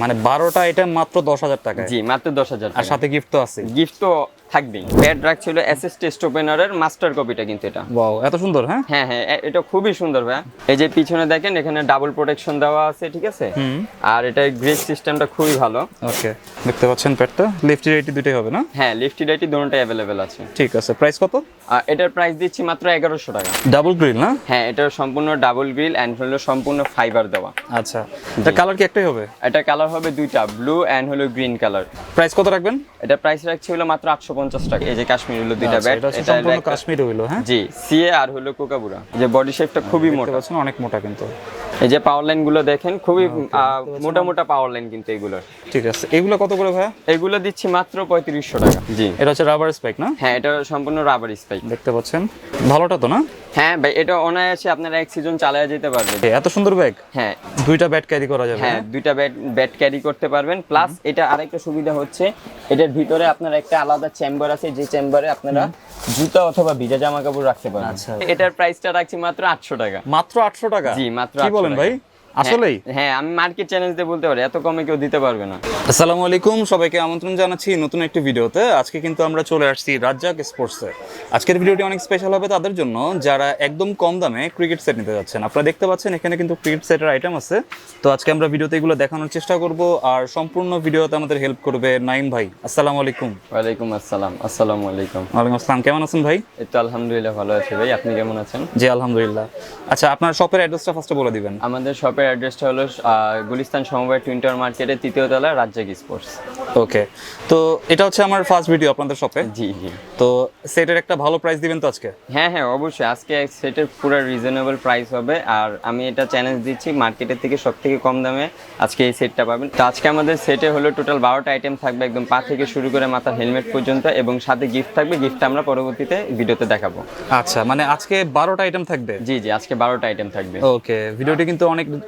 মানে বারোটা আইটেম মাত্র দশ হাজার টাকা জি মাত্র দশ হাজার আর সাথে গিফট তো আছে গিফট তো থাকবেই। প্যাড রাখছিল এসএস টেস্ট ওপেনারের মাস্টার কপিটা কিন্তু এটা। ওয়াও এত সুন্দর হ্যাঁ? হ্যাঁ হ্যাঁ এটা খুবই সুন্দর ভাই এই যে পিছনে দেখেন এখানে ডাবল প্রোটেকশন দেওয়া আছে ঠিক আছে? আর এটা গ্রেস সিস্টেমটা খুবই ভালো। ওকে দেখতে পাচ্ছেন প্যাডটা লিফটি রেটি দুটোই হবে না? হ্যাঁ লিফটি ডাইটি দুটোটাই অ্যাভেলেবেল আছে। ঠিক আছে প্রাইস কত? এটার প্রাইস দিচ্ছি মাত্র এগারোশো টাকা। ডাবল গ্রিল না? হ্যাঁ এটা সম্পূর্ণ ডাবল গ্রিল এন্ড হলো সম্পূর্ণ ফাইবার দেওয়া। আচ্ছা এটা কালার কি একটাই হবে? এটা কালার হবে দুইটা ব্লু এন্ড হলো গ্রিন কালার প্রাইস কত রাখবেন? এটা প্রাইস রাখছি হলো মাত্র আটশো পঞ্চাশ টাকা। এই যে কাশ্মীর হলো দুইটা আচ্ছা, ব্যাট এটা সম্পূর্ণ কাশ্মীর হইল হ্যাঁ? জি সিএ আর হলো কোকাবুরা যে বডি শেপটা খুবই দেখতে মোটা। পাচ্ছেন অনেক মোটা কিন্তু। এই যে পাওয়ার লাইনগুলো দেখেন খুবই মোটা মোটা পাওয়ার লাইন কিন্তু এগুলোর। ঠিক আছে এগুলো কত করে ভাইয়া? এগুলো দিচ্ছি মাত্র পঁয়ত্রিশশো টাকা জি। এটা হচ্ছে রাবার স্পাইক না? হ্যাঁ এটা সম্পূর্ণ রাবার স্পাইক দেখতে পাচ্ছেন ভালোটা তো না? হ্যাঁ ভাই এটা অনায়াসে আপনারা এক সিজন চালায় যেতে পারবেন। এত সুন্দর ব্যাগ হ্যাঁ। দুইটা ব্যাট ক্যারি করা যাবে হ্যাঁ দুইটা ব্যাট ব্যাট ক্যারি করতে পারবেন। প্লাস এটা আরেকটা সুবিধা হচ্ছে এটার ভিতরে আপনার একটা আলাদা চেম্বার আছে যে চেম্বারে আপনারা জুতা অথবা ভিজা জামা কাপড় রাখতে পারেন আচ্ছা। এটার প্রাইসটা রাখছি মাত্র আটশো টাকা। মাত্র আটশো টাকা? জি মাত্র কি বলেন ভাই? আসলেই? হ্যাঁ, হ্যাঁ আমি মার্কেট চ্যালেঞ্জ দিয়ে বলতে পারি এত কমে কেউ দিতে পারবে না। আসসালামু আলাইকুম সবাইকে আমন্ত্রণ জানাচ্ছি নতুন একটি ভিডিওতে। আজকে কিন্তু আমরা চলে আসছি রাজ্জাক স্পোর্টসে আজকের ভিডিওটি অনেক স্পেশাল হবে তাদের জন্য যারা একদম কম দামে ক্রিকেট সেট নিতে যাচ্ছেন। আপনারা দেখতে পাচ্ছেন এখানে কিন্তু ক্রিকেট সেটের আইটেম আছে। তো আজকে আমরা ভিডিওতে এগুলো দেখানোর চেষ্টা করব আর সম্পূর্ণ ভিডিওতে আমাদের হেল্প করবে নাইম ভাই। আসসালামু আলাইকুম। ওয়ালাইকুম আসসালাম আসসালামু আলাইকুম। ওয়ালাইকুম আসসালাম কেমন আছেন ভাই? এই তো আলহামদুলিল্লাহ ভালো আছি ভাই আপনি কেমন আছেন? জি আলহামদুলিল্লাহ। আচ্ছা আপনার শপের অ্যাড্রেসটা ফার্স্টে বলে দিবেন। আমাদের শপের অ্যাড্রেসটা হলো গুলিস্তান সমবায় টুইন টাওয়ার মার্কেটের তৃতীয় তলায় রাজ্জাক স্পোর্টস ওকে তো এটা হচ্ছে আমার ফার্স্ট ভিডিও আপনাদের শপে জি জি। তো সেটের একটা ভালো প্রাইস দিবেন তো আজকে? হ্যাঁ হ্যাঁ অবশ্যই। আজকে সেটের পুরো রিজনেবল প্রাইস হবে। আর আমি এটা চ্যালেঞ্জ দিচ্ছি মার্কেটের থেকে সব থেকে কম দামে আজকে এই সেটটা পাবেন। তো আজকে আমাদের সেটে হলো টোটাল বারোটা আইটেম থাকবে একদম পা থেকে শুরু করে মাথার হেলমেট পর্যন্ত এবং সাথে গিফট থাকবে। গিফটটা আমরা পরবর্তীতে ভিডিওতে দেখাবো। আচ্ছা মানে আজকে বারোটা আইটেম থাকবে? জি জি আজকে বারোটা আইটেম থাকবে। ওকে ভিডিওটি কিন্তু অনেক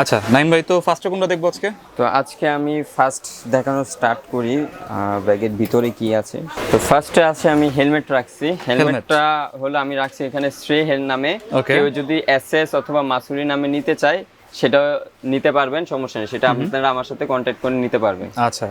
আচ্ছা নাইম ভাই তো ফার্স্টে কোনটা দেখব আজকে? তো আজকে আমি ফার্স্ট দেখানো স্টার্ট করি ব্যাগের ভিতরে কি আছে। তো ফার্স্টে আছে আমি হেলমেট রাখছি। হেলমেটটা হলো আমি রাখছি এখানে শ্রে হেল নামে. কেউ যদি এসএস অথবা মাসুরি নামে নিতে চায় সেটা নিতে পারবেন সমস্যা নেই। সেটা আপনারা আমার সাথে কন্ট্যাক্ট করে নিতে পারবেন। আচ্ছা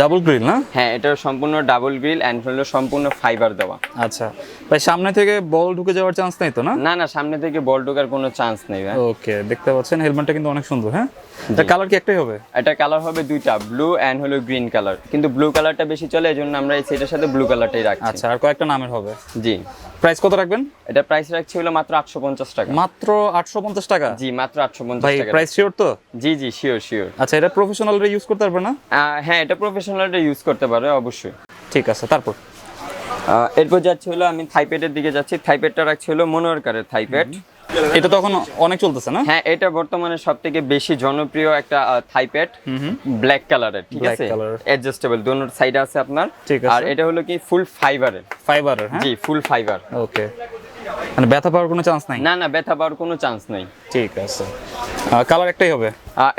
ডাবল গ্রিল না? হ্যাঁ এটা সম্পূর্ণ ডাবল গ্রিল অ্যান্ড হলো সম্পূর্ণ ফাইবার দেওয়া। আচ্ছা ভাই সামনে থেকে বল ঢুকে যাওয়ার চান্স নেই তো না? না না সামনে থেকে বল ঢোকার কোনো চান্স নেই। ওকে দেখতে পাচ্ছেন হেলমেটটা কিন্তু অনেক সুন্দর হ্যাঁ? এটা কালার কি একটাই হবে? এটা কালার হবে দুইটা ব্লু অ্যান্ড হলো গ্রিন কালার কিন্তু ব্লু কালারটা বেশি চলে এই জন্য আমরা এই সেটের সাথে ব্লু কালারটাই রাখছি। আচ্ছা আর কয়েকটা নামের হবে। জি। প্রাইস কত রাখবেন? এটা প্রাইস রাখছি হলো মাত্র আটশো পঞ্চাশ টাকা। মাত্র আটশো পঞ্চাশ টাকা? জি মাত্র আটশো পঞ্চাশ ভাই প্রাইস শিওর তো? জি জি শিওর শিওর আচ্ছা এটা প্রফেশনালরা ইউজ করতে পারবে না? হ্যাঁ এটা প্রফেশনালটা ইউজ করতে পারে অবশ্যই। ঠিক আছে তারপর? এরপর যাচ্ছে হলো আমি থাইপেডের দিকে যাচ্ছি। থাইপেডটা রাখছি হলো মনোয়ারকারের থাইপেড এটা তখন অনেক চলতেছে না? হ্যাঁ এটা বর্তমানে সব থেকে বেশি জনপ্রিয় একটা থাইপ্যাড ব্ল্যাক কালারের ঠিক আছে। অ্যাডজাস্টেবল দোনোর সাইড আছে আপনার। আর এটা হলো কি ফুল ফাইবারের ফাইবারের জি ফুল ফাইবার ওকে মানে ব্যথা পাওয়ার কোনো চান্স নাই? না না ব্যথা পাওয়ার কোনো চান্স নেই। ঠিক আছে। কালার একটাই হবে?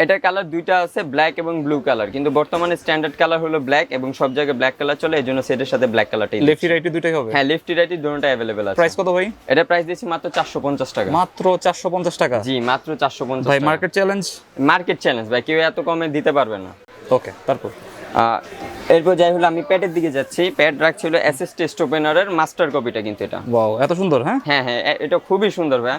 এটার কালার দুইটা আছে ব্ল্যাক এবং ব্লু কালার কিন্তু বর্তমানে স্ট্যান্ডার্ড কালার হলো ব্ল্যাক এবং সব জায়গায় ব্ল্যাক কালার চলে এই জন্য সেটের সাথে ব্ল্যাক কালারটাই লেফটি রাইটি দুটাই হবে? হ্যাঁ লেফটি রাইটি দুটোটা অ্যাভেলেবেল আছে। প্রাইস কত ভাই? এটা প্রাইস দিচ্ছি মাত্র চারশো পঞ্চাশ টাকা। মাত্র চারশো পঞ্চাশ টাকা? জি মাত্র চারশো পঞ্চাশ ভাই মার্কেট চ্যালেঞ্জ মার্কেট চ্যালেঞ্জ ভাই কেউ এত কমে দিতে পারবে না। ওকে তারপর? এরপর যাই হলো আমি প্যাডের দিকে যাচ্ছি। প্যাড রাখছিল এসএস টেস্ট ওপেনারের মাস্টার কপিটা কিন্তু এটা। ওয়াও এত সুন্দর হ্যাঁ? হ্যাঁ হ্যাঁ এটা খুবই সুন্দর ভাই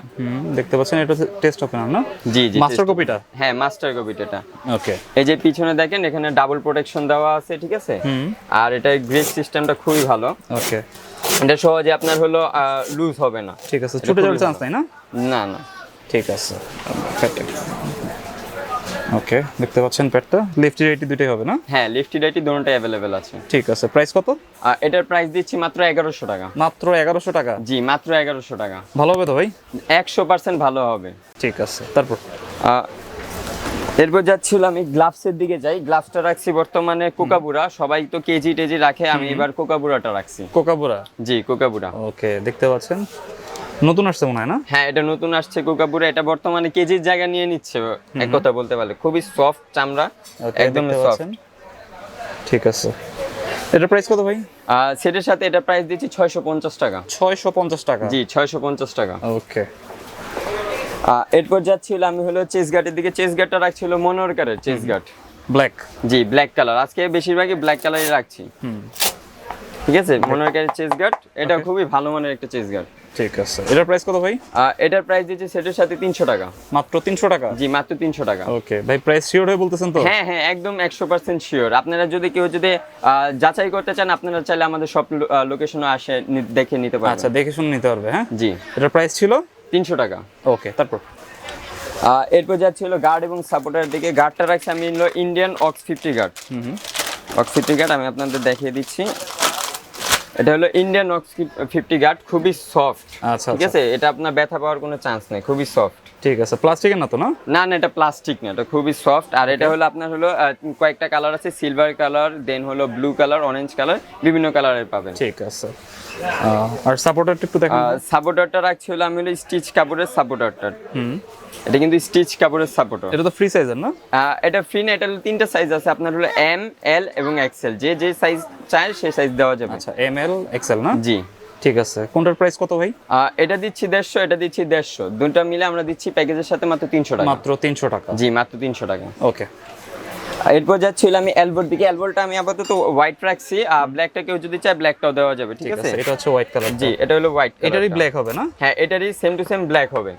দেখতে পাচ্ছেন এটা টেস্ট ওপেনার না? জি জি মাস্টার কপিটা হ্যাঁ মাস্টার কপিটা এটা। ওকে এই যে পিছনে দেখেন এখানে ডাবল প্রোটেকশন দেওয়া আছে ঠিক আছে? আর এটা গ্রেস সিস্টেমটা খুবই ভালো। ওকে এটা সহজে আপনার হলো লুজ হবে না। ঠিক আছে ছুটে যাওয়ার চান্স নাই না? না না। ঠিক আছে। ওকে দেখতে পাচ্ছেন প্যাডটা লেফটি রাইটি দুটোই হবে না? হ্যাঁ লিফটি ডাইটি দুটোটাই অ্যাভেলেবেল আছে। ঠিক আছে প্রাইস কত? এটার প্রাইস দিচ্ছি মাত্র এগারোশো টাকা। মাত্র এগারোশো টাকা? জি মাত্র এগারোশো টাকা। ভালো হবে তো ভাই? একশো পার্সেন্ট ভালো হবে। ঠিক আছে তারপর? এরপর যাচ্ছিল আমি গ্লাভসের দিকে যাই। গ্লাভসটা রাখছি বর্তমানে কোকাবুরা। সবাই তো কেজি টেজি রাখে আমি এবার কোকাবুরাটা রাখছি। কোকাবুরা? জি কোকাবুরা। ওকে দেখতে পাচ্ছেন। নতুন আসছে মনে হয় না? হ্যাঁ এটা নতুন আসছে কোকাপুরে। এটা বর্তমানে কেজির জায়গা নিয়ে নিচ্ছে। এক কথা বলতে পারলে। খুবই সফট চামড়া একদম সফট ঠিক আছে। এটার প্রাইস কত ভাই? সেটার সাথে এটা প্রাইস দিচ্ছি ছয়শো পঞ্চাশ টাকা। ছয়শো পঞ্চাশ টাকা? জি ছয়শো পঞ্চাশ টাকা। ওকে এরপর যাচ্ছিল আমি হলো চেস গার্ডের দিকে। চেস গার্ডটা রাখছিল মনোরকারের চেস গার্ড ব্ল্যাক জি ব্ল্যাক কালার আজকে বেশিরভাগই ব্ল্যাক কালারই রাখছি। হুম। ঠিক আছে? মনোরকারের চেস গার্ড এটা খুবই ভালো মানের একটা চেস গার্ড ঠিক আছে। এটার প্রাইস কত ভাই? এটার প্রাইস দিচ্ছে সেটের সাথে তিনশো টাকা। মাত্র তিনশো টাকা? জি মাত্র তিনশো টাকা। ওকে ভাই প্রাইস শিওর হয়ে বলতেছেন তো? হ্যাঁ হ্যাঁ একদম একশো পার্সেন্ট শিওর আপনারা যদি কেউ যদি যাচাই করতে চান আপনারা চাইলে আমাদের সব লোকেশনে আসে দেখে নিতে পারবেন। আচ্ছা দেখে শুনে নিতে পারবে হ্যাঁ? জি। এটার প্রাইস ছিল? তিনশো টাকা। ওকে তারপর? এরপর যাচ্ছিল গার্ড এবং সাপোর্টারের দিকে। গার্ডটা রাখছি আমি হলো Indian ox fifty guard ox fifty guard আমি আপনাদের দেখিয়ে দিচ্ছি। এটা হলো ইন্ডিয়ান অক্স ফিফটি গার্ড খুবই সফট আচ্ছা ঠিক আছে? এটা আপনার ব্যথা পাওয়ার কোনো চান্স নেই খুবই সফট ঠিক আছে প্লাস্টিকের না তো না? না না এটা প্লাস্টিক না এটা খুবই সফট। আর এটা হলো আপনার হলো কয়েকটা কালার আছে সিলভার কালার দেন হলো ব্লু কালার অরেঞ্জ কালার বিভিন্ন কালারের পাবেন। ঠিক আছে। আর সাপোর্টারটা একটু দেখেন। সাপোর্টারটা রাখছি হলো আমি হলো স্টিচ কাপড়ের সাপোর্টারটা হুম। এটা কিন্তু স্টিচ কাপড়ের সাপোর্টার এটা তো ফ্রি সাইজের না? এটা ফ্রি না এটা তিনটা সাইজ আছে আপনার হলো এম এল এবং এক্সেল যে যে সাইজ চায় সেই সাইজ দেওয়া যাবে। আচ্ছা এম এল এক্সেল না? জি। ঠিক আছে। কোনটার প্রাইস কত ভাই? এটা দিচ্ছি দেড়শো এটা দিচ্ছি দেড়শো। দুটো মিলে আমরা দিচ্ছি প্যাকেজের সাথে মাত্র তিনশো টাকা। মাত্র তিনশো টাকা। জি মাত্র তিনশো টাকা। ওকে। এরপর যাচ্ছিল আমি এলবোর দিকে। এলবোটা আমি আপাতত হোয়াইট রাখছি আর ব্ল্যাকটা কেউ যদি চায় ব্ল্যাকটাও দেওয়া যাবে ঠিক আছে? এটা হচ্ছে হোয়াইট কালার জি এটা হলো হোয়াইট এটারই ব্ল্যাক হবে না? হ্যাঁ এটারই সেম টু সেম ব্ল্যাক হবে।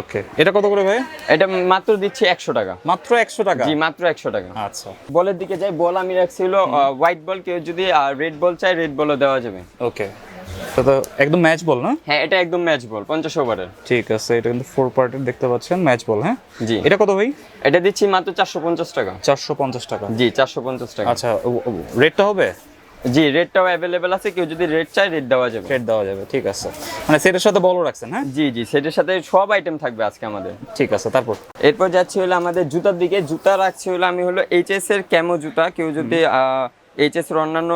ওকে। এটা কত করে ভাই? এটা মাত্র দিচ্ছি একশো টাকা। মাত্র একশো টাকা? জি মাত্র একশো টাকা। আচ্ছা। বলের দিকে যাই বল আমি রাখছি হলো হোয়াইট বল কেউ যদি রেড বল চায় রেড বলও দেওয়া যাবে। ওকে। তো একদম ম্যাচ বল না? হ্যাঁ এটা একদম ম্যাচ বল পঞ্চাশ ওভারের ঠিক আছে এটা কিন্তু ফোর পার্টের দেখতে পাচ্ছেন ম্যাচ বল হ্যাঁ? জি। এটা কত ভাই? এটা দিচ্ছি মাত্র চারশো পঞ্চাশ টাকা। চারশো পঞ্চাশ টাকা। জি চারশো পঞ্চাশ টাকা। আচ্ছা রেটটা হবে? জি রেডটাও অ্যাভেলেবেল আছে কেউ যদি রেড চায় রেড দেওয়া যাবে। রেট দেওয়া যাবে ঠিক আছে। মানে সেটার সাথে বলও রাখছেন হ্যাঁ? জি জি সেটার সাথে সব আইটেম থাকবে আজকে আমাদের। ঠিক আছে তারপর? এরপর যাচ্ছি হলো আমাদের জুতার দিকে। জুতা রাখছি হলো আমি হলো এইচএস এর ক্যামো জুতা। কেউ যদি এইচএস এর অন্যান্য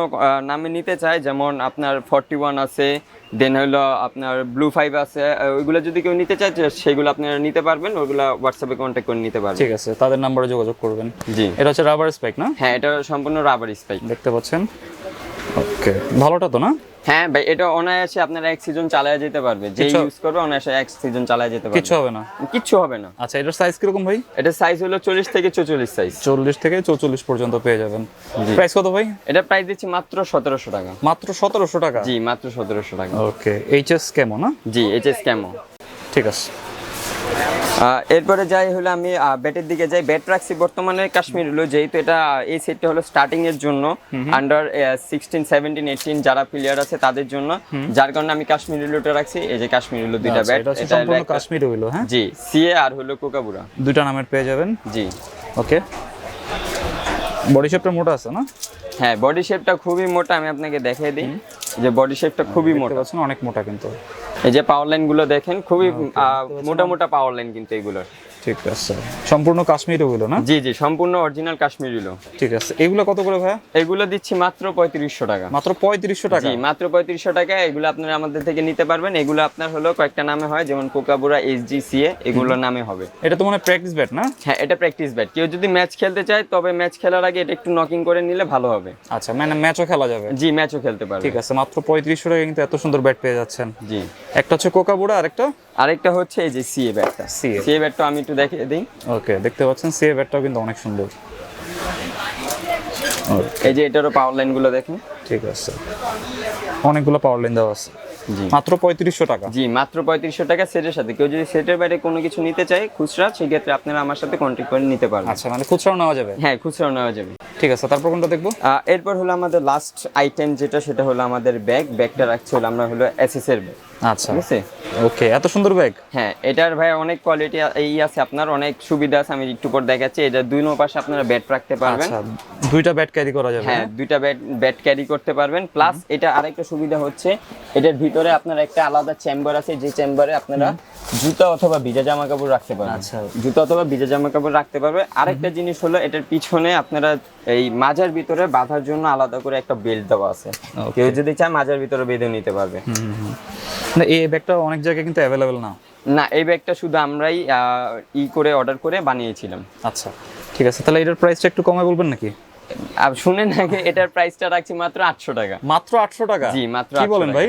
নামে নিতে চায় যেমন আপনার ফর্টি ওয়ান আছে দেন হলো আপনার ব্লু ফাইভ আছে ওইগুলো যদি কেউ নিতে চায় সেগুলো আপনারা নিতে পারবেন ওইগুলো হোয়াটসঅ্যাপে কন্ট্যাক্ট করে নিতে পারবেন। ঠিক আছে তাদের নাম্বারে যোগাযোগ করবেন। জি। এটা হচ্ছে রাবার স্পাইক না? হ্যাঁ এটা সম্পূর্ণ রাবার স্পাইক দেখতে পাচ্ছেন। ওকে ভালোটা তো না? হ্যাঁ ভাই এটা অনায়াসে আপনারা এক সিজন চালায় যেতে পারবে। যে ইউজ করবে অনায়াসে এক সিজন চালায় যেতে পারবে। হবে না? কিচ্ছু হবে না। আচ্ছা এটার সাইজ কীরকম ভাই? এটা সাইজ হলো চল্লিশ থেকে চৌচল্লিশ সাইজ চল্লিশ থেকে চৌচল্লিশ পর্যন্ত পেয়ে যাবেন। প্রাইস কত ভাই? এটা প্রাইস দিচ্ছি মাত্র সতেরোশো টাকা। মাত্র সতেরোশো টাকা? জি মাত্র সতেরোশো টাকা। ওকে এইচএস কেমন না? জি এইচএস ক্যামো ঠিক আছে। এরপরে যাই হলো আমি ব্যাটের দিকে যাই। ব্যাট রাখছি বর্তমানে কাশ্মীর হলো যেহেতু এটা এই সেটটা হলো স্টার্টিং এর জন্য আন্ডার সিক্সটিন সেভেন্টিন এইটিন যারা প্লেয়ার আছে তাদের জন্য। যার কারণে আমি কাশ্মীর হলুটা রাখছি। এই যে কাশ্মীর হলু দুইটা আচ্ছা, ব্যাট এটা হচ্ছে সম্পূর্ণ কাশ্মীরি হইল হ্যাঁ? জি সিএ আর হলো কোকাবুরা। দুইটা নামের পেয়ে যাবেন? জি। ওকে। বডি শেপটা মোটা আছে না? হ্যাঁ বডি শেপটা খুবই মোটা আমি আপনাকে দেখিয়ে দিই। যে বডি শেপটা খুবই মোটা। পাচ্ছেন অনেক মোটা কিন্তু। এই যে পাওয়ার লাইনগুলো দেখেন খুবই আহ, মোটা মোটা পাওয়ার লাইন কিন্তু এগুলোর। ঠিক আছে। সম্পূর্ণ কাশ্মীরি হইল না? জি জি সম্পূর্ণ অরিজিনাল কাশ্মীরি লো ঠিক আছে। এগুলো কত করে ভাইয়া? এগুলো দিচ্ছি মাত্র পঁয়ত্রিশশো টাকা। মাত্র পঁয়ত্রিশশো টাকা? জি মাত্র পঁয়ত্রিশশো টাকা। এগুলো আপনারা আমাদের থেকে নিতে পারবেন। এগুলো আপনার হলো কয়েকটা নামে হয় যেমন কোকাবুরা এসজিসিএ এগুলোর নামে হবে। এটা তো মানে প্র্যাকটিস ব্যাট না? হ্যাঁ এটা প্র্যাকটিস ব্যাট কেউ যদি ম্যাচ খেলতে চায় তবে ম্যাচ খেলার আগে এটা একটু নকিং করে নিলে ভালো হবে। আচ্ছা মানে ম্যাচও খেলা যাবে। জি ম্যাচও খেলতে পারবে। ঠিক আছে মাত্র পঁয়ত্রিশশো টাকা কিন্তু এত সুন্দর ব্যাট পেয়ে যাচ্ছেন। জি। একটা হচ্ছে কোকাবুড়া আরেকটা? আরেকটা হচ্ছে এই যে সিএ ব্যাটটা সিএ ব্যাটটা আমি একটু দেখিয়ে দিই। ওকে দেখতে পাচ্ছেন সি ব্যাটটাও কিন্তু অনেক সুন্দর। এই যে এটারও পাওয়ার লাইনগুলো দেখেন ঠিক আছে। অনেকগুলো পাওয়ার লাইন দেওয়া আছে। জি। মাত্র পঁয়ত্রিশশো টাকা। জি মাত্র পঁয়ত্রিশশো টাকা সেটের সাথে। কেউ যদি সেটের বাইরে কোনো কিছু নিতে চায় খুচরা সেক্ষেত্রে আপনারা আমার সাথে কন্ট্যাক্ট করে নিতে পারবেন। আচ্ছা মানে খুচরাও নেওয়া যাবে? হ্যাঁ খুচরাও নেওয়া যাবে। ঠিক আছে তারপর কোনটা দেখব? এরপর হলো আমাদের লাস্ট আইটেম যেটা সেটা হলো আমাদের ব্যাগ ব্যাগটা রাখছি হলো আমরা হলো এসএস এর ব্যাগ আচ্ছা। ঠিক আছে? ওকে এত সুন্দর ব্যাগ হ্যাঁ এটার ভাই অনেক কোয়ালিটি এই আছে আপনার অনেক সুবিধা আছে আমি একটু পর দেখাচ্ছি। এটা দুই নো পাশে আপনারা ব্যাট রাখতে পারবেন। আচ্ছা দুইটা ব্যাট ক্যারি করা যাবে হ্যাঁ দুইটা ব্যাট ব্যাট ক্যারি করতে পারবেন। প্লাস এটা আরেকটা সুবিধা হচ্ছে এটার ভিতরে আপনার একটা আলাদা চেম্বার আছে যে চেম্বারে আপনারা জুতা অথবা ভিজা জামা কাপড় রাখতে পারবেন। আচ্ছা। জুতা অথবা ভিজা জামা কাপড় রাখতে পারবে। আরেকটা জিনিস হলো এটার পিছনে আপনারা এই মাজার ভিতরে বাঁধার জন্য আলাদা করে একটা বেল্ট দেওয়া আছে। কেউ যদি চায় মাজার ভিতরে বেঁধে নিতে পারবে। না এই ব্যাগটা অনেক জায়গায় কিন্তু অ্যাভেলেবেল না। না এই ব্যাগটা শুধু আমরাই ই করে অর্ডার করে বানিয়েছিলাম। আচ্ছা ঠিক আছে তাহলে এটার প্রাইসটা একটু কমে বলবেন নাকি? আর শুনেন আগে এটার প্রাইসটা রাখছি মাত্র আটশো টাকা। মাত্র আটশো টাকা? জি, মাত্র কি বলেন ভাই?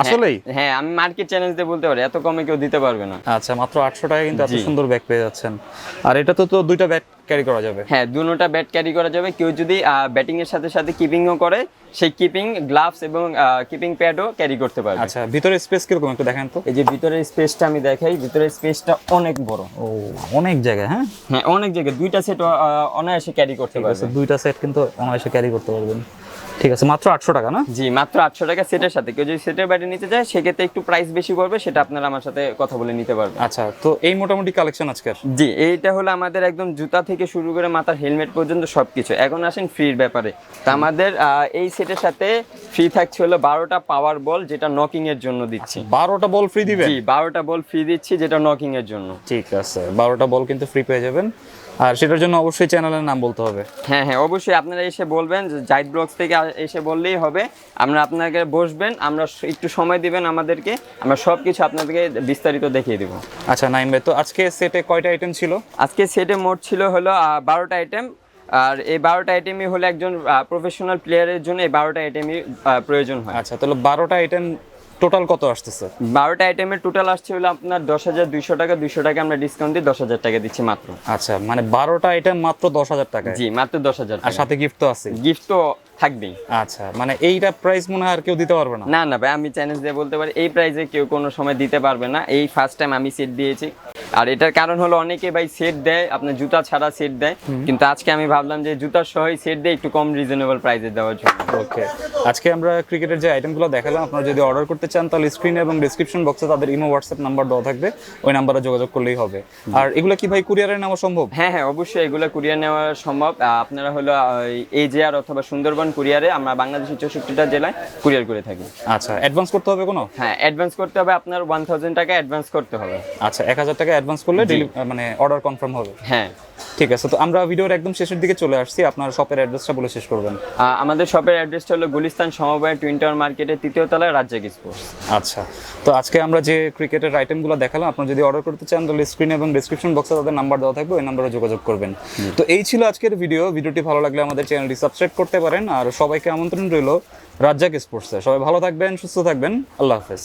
আসলেই? হ্যাঁ, হ্যাঁ আমি মার্কেট চ্যালেঞ্জ দিয়ে বলতে পারি এত কমে কেউ দিতে পারবে না। আচ্ছা মাত্র আটশো টাকা কিন্তু এত সুন্দর ব্যাগ পেয়ে যাচ্ছেন। আর এটা তো তো দুইটা ব্যাগ ক্যারি করা যাবে। হ্যাঁ দুটোটা ব্যাট ক্যারি করা যাবে। কেউ যদি ব্যাটিং এর সাথে সাথে কিপিংও করে সেই কিপিং গ্লাভস এবং কিপিং প্যাডও ক্যারি করতে পারবে। আচ্ছা ভিতরে স্পেস কীরকম একটু দেখেন তো। এই যে ভিতরের স্পেসটা আমি দেখাই ভিতরের স্পেসটা অনেক বড়। ও অনেক জায়গায় হ্যাঁ? হ্যাঁ অনেক জায়গায়। দুইটা সেট অনায়াসে ক্যারি করতে পারবে দুইটা সেট কিন্তু অনায়াসে ক্যারি করতে পারবেন। ঠিক আছে মাত্র আটশো টাকা না? জি মাত্র আটশো টাকা সেটের সাথে। কেউ যদি সেটের ব্যাটে নিতে চায় সেক্ষেত্রে একটু প্রাইস বেশি পড়বে সেটা আপনারা আমার সাথে কথা বলে নিতে পারবেন। আচ্ছা তো এই মোটামুটি কালেকশন আজকের? জি এইটা হলো আমাদের একদম জুতা থেকে শুরু করে মাথার হেলমেট পর্যন্ত সবকিছু। এখন আসেন ফ্রির ব্যাপারে। তো আমাদের এই সেটের সাথে ফ্রি থাকছে হলো বারোটা পাওয়ার বল যেটা নকিং এর জন্য দিচ্ছি। বারোটা বল ফ্রি দিবেন? জি বারোটা বল ফ্রি দিচ্ছি যেটা নকিং এর জন্য। ঠিক আছে বারোটা বল কিন্তু ফ্রি পেয়ে যাবেন। আর সেটার জন্য অবশ্যই চ্যানেলের নাম বলতে হবে। হ্যাঁ হ্যাঁ অবশ্যই আপনারা এসে বলবেন যে জাইদ ব্লগস থেকে এসে বললেই হবে। আমরা আপনাকে বসবেন আমরা একটু সময় দিবেন আমাদেরকে আমরা সব কিছু আপনাদেরকে বিস্তারিত দেখিয়ে দেবো। আচ্ছা নাইম ভাই তো আজকে সেটে কয়টা আইটেম ছিল? আজকে সেটে মোট ছিল হলো বারোটা আইটেম আর এই বারোটা আইটেমই হলো একজন প্রফেশনাল প্লেয়ারের জন্য এই বারোটা আইটেমই প্রয়োজন হয়। আচ্ছা তাহলে বারোটা আইটেম টোটাল কত আসতেছে? বারোটা আইটেমের টোটাল আসছে হলো আপনার দশ হাজার দুইশো টাকা। দুইশো টাকা আমরা ডিসকাউন্ট দিয়ে দশ হাজার টাকা দিচ্ছি মাত্র। আচ্ছা মানে বারোটা আইটেম মাত্র দশ হাজার টাকা জি মাত্র দশ হাজার আর সাথে গিফট তো আছে গিফট তো থাকবেই। আচ্ছা মানে এইটা প্রাইস মনে হয় আর কেউ দিতে পারবে না? না না ভাই আমি চ্যালেঞ্জ দিয়ে বলতে পারি এই প্রাইসে কেউ কোনো সময় দিতে পারবে না। এই ফার্স্ট টাইম আমি সেট দিয়েছি। আর এটার কারণ হলো অনেকে ভাই সেট দেয় আপনার জুতা ছাড়া সেট দেয়। কিন্তু আজকে আমি ভাবলাম যে জুতার সহই সেট দিয়ে একটু কম রিজনেবল প্রাইসে দেওয়ার জন্য। ওকে আজকে আমরা ক্রিকেটের যে আইটেমগুলো দেখালাম আপনারা যদি অর্ডার করতে চান তাহলে স্ক্রিনে এবং ডিসক্রিপশন বক্সে তাদের ইমো হোয়াটসঅ্যাপ নাম্বার দেওয়া থাকবে। ওই নাম্বারে যোগাযোগ করলেই হবে। আর এগুলো কি ভাই কুরিয়ারে নেওয়া সম্ভব? হ্যাঁ হ্যাঁ অবশ্যই এগুলো কুরিয়ার নেওয়া সম্ভব। আপনারা হলো এই জেআর অথবা সুন্দরবন কুরিয়ারে আমরা বাংলাদেশের চৌষট্টিটা জেলায় কুরিয়ার করে থাকি। আচ্ছা অ্যাডভান্স করতে হবে কোনো? হ্যাঁ অ্যাডভান্স করতে হবে আপনার ওয়ান থাউজেন্ড টাকা অ্যাডভান্স করতে হবে। আচ্ছা এক হাজার টাকা অ্যাডভান্স করলে মানে অর্ডার কনফার্ম হবে। হ্যাঁ। ঠিক আছে তো আমরা ভিডিওর একদম শেষের দিকে চলে আসছি আপনার শপের অ্যাড্রেসটা বলে শেষ করবেন। আমাদের শপের অ্যাড্রেসটা হলো গুলিস্তান সমবায় টুইন টাওয়ার মার্কেটের তৃতীয় তলায় রাজ্জাক স্পোর্টস আচ্ছা তো আজকে আমরা যে ক্রিকেটের আইটেমগুলো দেখালাম আপনারা যদি অর্ডার করতে চান তাহলে স্ক্রিন এবং ডিসক্রিপশন বক্সে তাদের নাম্বার দেওয়া থাকবে ওই নাম্বারে যোগাযোগ করবেন। তো এই ছিল আজকের ভিডিও ভিডিওটি ভালো লাগলে আমাদের চ্যানেলটি সাবস্ক্রাইব করতে পারেন আর সবাইকে আমন্ত্রণ রইল রাজ্জাক স্পোর্টসে। সবাই ভালো থাকবেন সুস্থ থাকবেন। আল্লাহ হাফেজ।